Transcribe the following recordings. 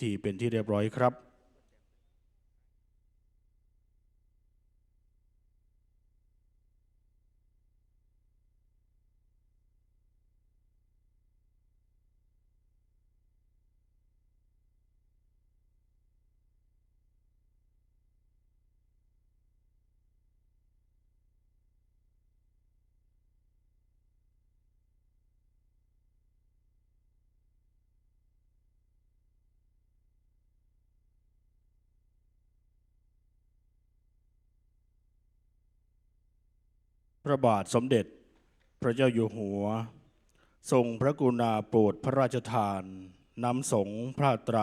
ที่เป็นที่เรียบร้อยครับ พระบาทสมเด็จ พระเจ้าอยู่หัว ทรงพระกรุณาโปรดพระราชทานนำสงฆ์พระไตร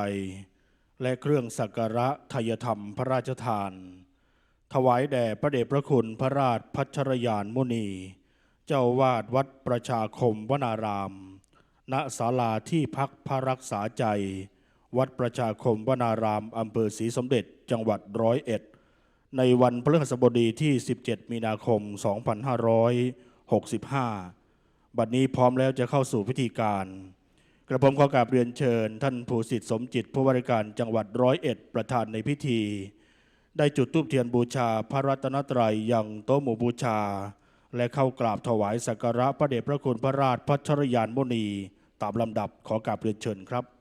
และเครื่องสักการะทายธรรมพระราชทาน ถวายแด่พระเดชพระคุณพระราชพัชรยานมุนี เจ้าวาดวัดประชาคมวนาราม ณศาลาที่พักพระรักษาใจ วัดประชาคมวนารามอำเภอศรีสมเด็จจังหวัดร้อยเอ็ด ในวันพฤหัสบดีที่ 17 มีนาคม 2565 บัดนี้พร้อมแล้วจะเข้าสู่พิธีการ กระผมขอกราบเรียนเชิญ ท่านผู้สิทธิสมจิตผู้ว่าราชการจังหวัดร้อยเอ็ดประธานในพิธี ได้จุดธูปเทียนบูชาพระรัตนตรัยอยังโต๊ะหมู่บูชา และเข้ากราบถวายสักการะพระเดชพระคุณพระราชพัชรยานมุนี ตามลำดับขอกราบเรียนเชิญครับ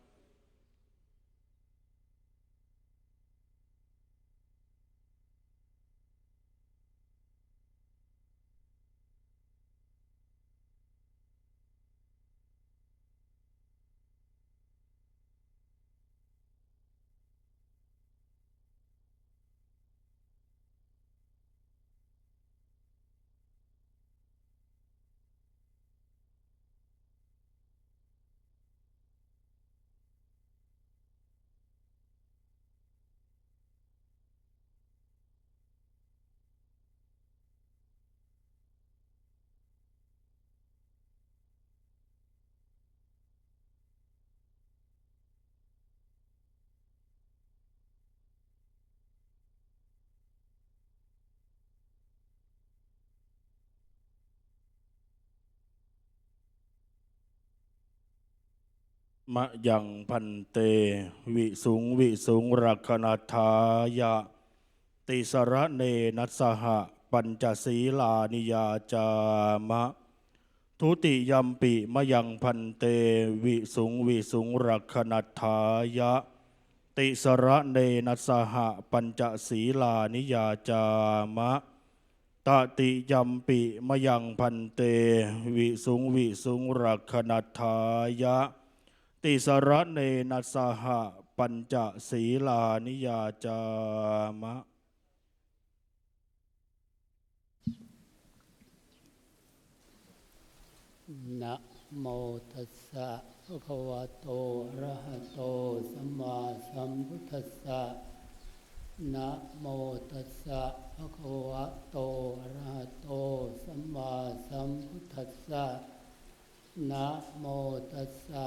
มะยังพันเต วิสุงวิสุงรักขณทายะ ติสระเนนัสหะ ปัญจศีลานิยาจามะ ทุติยัมปิมะยังพันเต วิสุงวิสุงรักขณทายะ ติสระเนนัสหะ ปัญจศีลานิยาจามะตติยัมปิมะยังพันเต วิสุงวิสุงรักขณทายะ ติสระเนนัสสหะปัญจศีลานิยาจามะ นะโมตัสสะภะคะวะโตอะระหะโตสัมมาสัมพุทธัสสะนะโมตัสสะภะคะวะโตอะระหะโตสัมมาสัมพุทธัสสะนะโมตัสสะ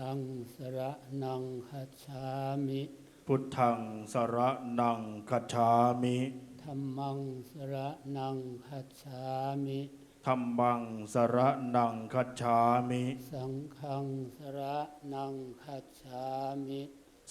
ธังสระนังคัจฉามิพุทธังสระนังคัจฉามิธัมมังสระนังคัจฉามิธัมมังสระนังคัจฉามิ สังฆังสระนังคัจฉามิ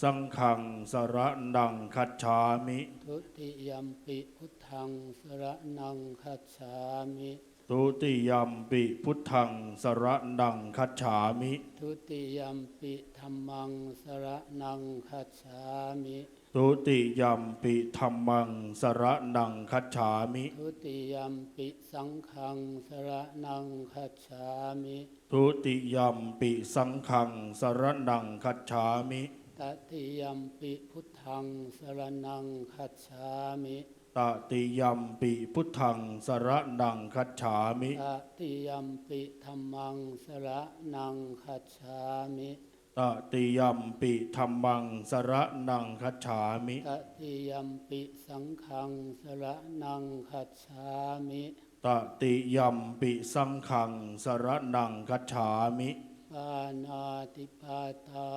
สังฆังสระนังคัจฉามิ ทุติยัมปิพุทธังสระนังคัจฉามิ ทุติยัมปิพุทธังสระนังคัจฉามิ ทุติยัมปิธัมมังสระนังคัจฉามิทุติยัมปิธรรมังสระนังคัจฉามิทุติยัมปิสังฆังสระนังคัจฉามิทุติยัมปิสังฆังสระนังคัจฉามิตติยัมปิพุทธังสระนังคัจฉามิ ตติยัมปิพุทธังสระนังคัจฉามิตติยัมปิธัมมังสระนังคัจฉามิตตติยัมปิธรรมังสระนังคัจฉามิตติยัมปิสังฆังสระนังคัจฉามิตติยัมปิสังขังสระนังคัจฉามิปานาติปาตา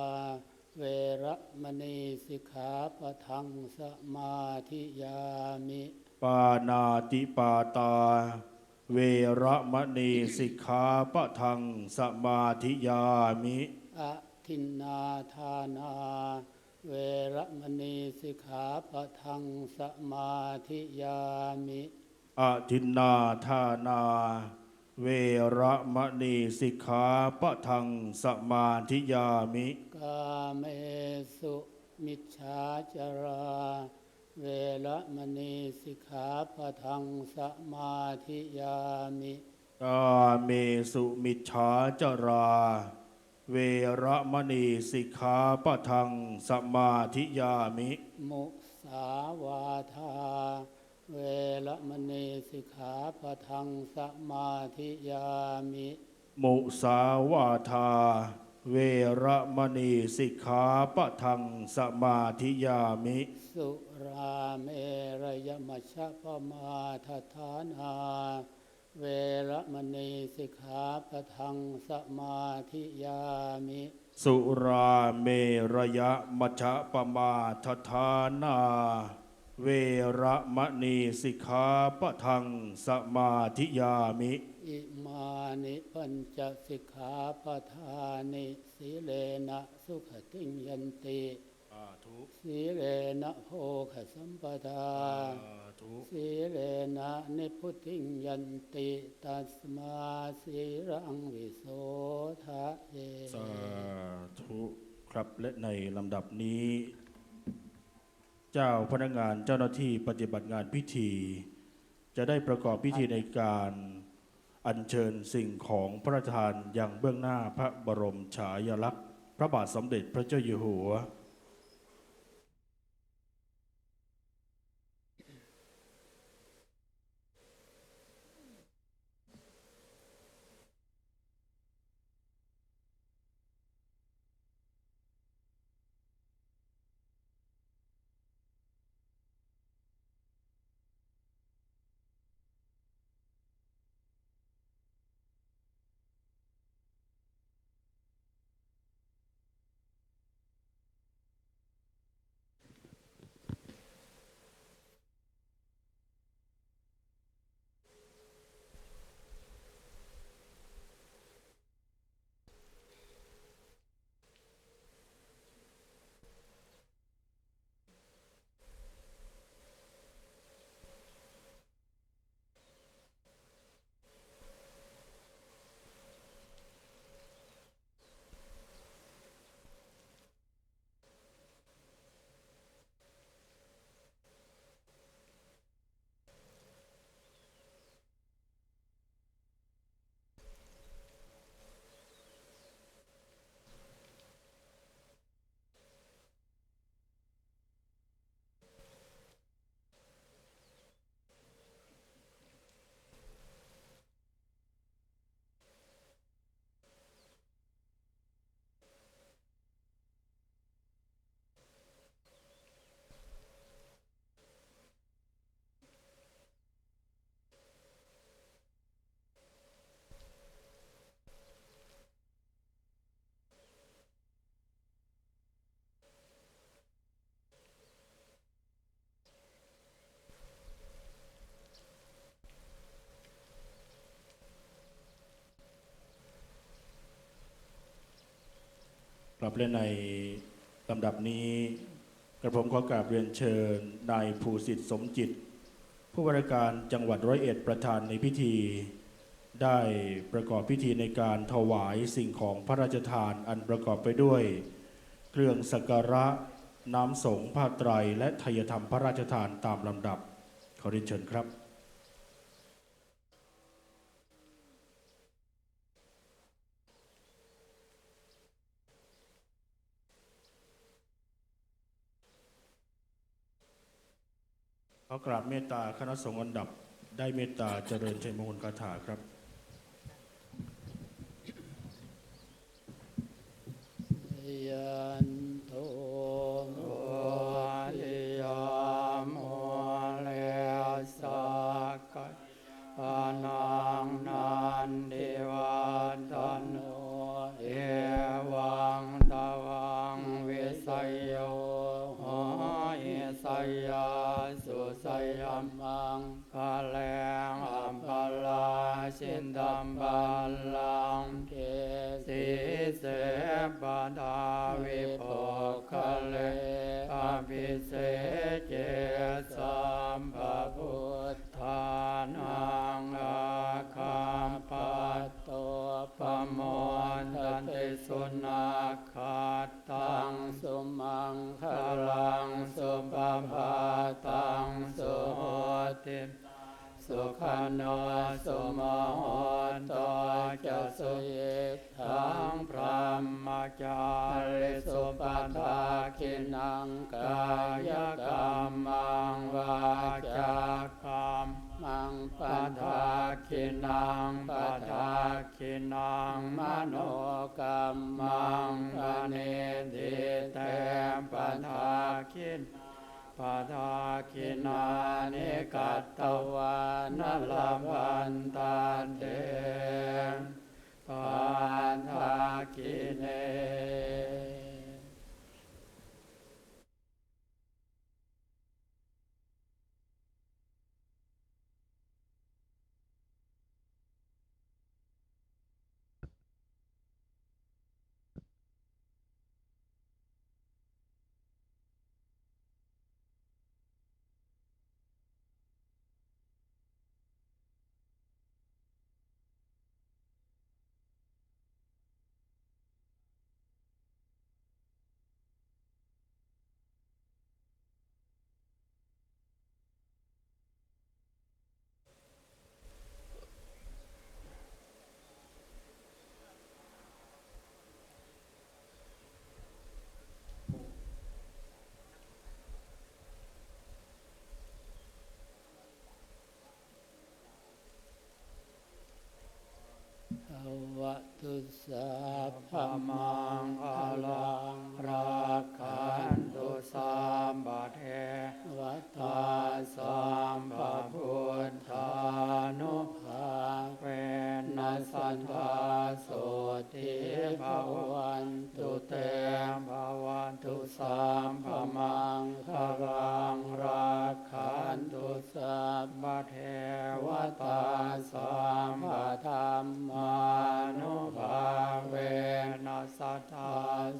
เวระมณีสิกขาปะทังสมาธิยามิ ปานาติปาตา เวระมณีสิกขาปะทังสมาธิยามิอะทินนาทานา เวระมณีสิกขาปะทังสมาธิยามิอาทินนาทานา เวระมณีสิกขาปะทังสมาธิยามิ กาเมสุมิจฉาจารา เวระมณีสิกขาปะทังสมาธิยามิกาเมสุมิจฉาจารา เวระมณีสิกขาปะทังสมาธิยามิ มุสาวาทา เวระมณีสิกขาปะทังสมาธิยามิ มุสาวาทา เวระมณีสิกขาปะทังสมาธิยามิ สุราเมรยมัชฌะปมาทฐานา เวระมณีสิกขาปะทังสมาธิยามิ สุราเมรยะมัชฌะปมาทฐานา เวระมณีสิกขาปะทังสมาธิยามิ อิมานิปัญจสิกขาปทานิสีเลนะสุขติงยันติสาธุสีเลนะโภคสัมปทาสาธุสีเลนะนิพุติงยันติตัสมาสีรังวิโสทะเยสาธุครับและในลำดับนี้ เจ้าพนักงานเจ้าหน้าที่ปฏิบัติงานพิธี จะได้ประกอบพิธีในการอัญเชิญสิ่งของพระราชทานอย่างเบื้องหน้าพระบรมฉายาลักษณ์ พระบาทสมเด็จพระเจ้าอยู่หัว กลับเล่นในลำดับนี้ กระผมขอกราบเรียนเชิญนายภูสิทธิ์สมจิต ผู้ว่าราชการจังหวัดร้อยเอ็ดประธานในพิธี ได้ประกอบพิธีในการถวายสิ่งของพระราชทานอันประกอบไปด้วย เครื่องสักการะน้ำสงฆ์ผ้าไตรและทยธรรมพระราชทานตามลำดับขอเรียนเชิญครับ ขอกราบเมตตาคณะสงฆ์อันดับได้เมตตาเจริญชัยมงคลคาถาครับ ยันโตโมลยามเลสกันังนันเดวันโชินดัมบัลลังเกสีเสปดาวิโภคเลอภิเศษเจสัมภพุทธานังอาคัมปัตโตปโมนตันติสุนาคาตังสุมังคลังงสุปภาตังสุโหติสุขัน นานิกัตตวานลบันตาเต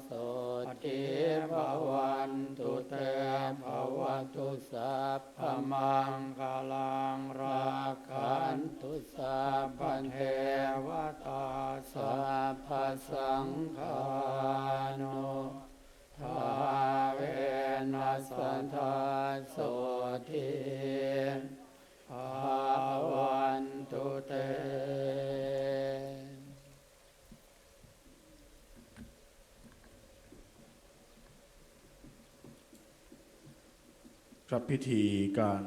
สปติฏิภภาวัวันนตุตุเตเตภาภวัวันนตุตุสัสัพพพพมัมังงกาลังรัรักกขัขันนตุตุสัสัพพพพเทเทวตาสัสัพพพสังฆานุนุทาทาเวเวนันัสสสัสันนทาทาโสโสทิทิ ภา ภา วั วัน น ตุ ตุ เต เต ครับพิธีการ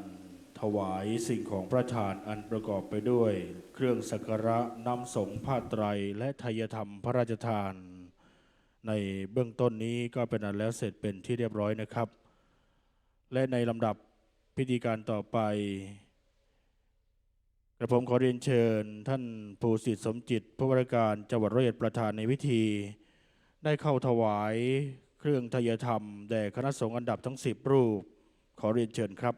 ถวายสิ่งของพระทานอันประกอบไปด้วย เครื่องสักการะน้ำสงฆ์ผ้าไตรและทายธรรมพระราชทาน ในเบื้องต้นนี้ก็เป็นอันแล้วเสร็จเป็นที่เรียบร้อยนะครับ และในลำดับพิธีการต่อไปกระผมขอเรียนเชิญ ท่านภูสิทธิสมจิตผู้ว่ารการจังหวัดร้อยเอ็ดประธานในพิธี ได้เข้าถวายเครื่องทายธรรมแด่คณะสงฆ์อันดับทั้ง 10 รูป ขอเรียนเชิญครับ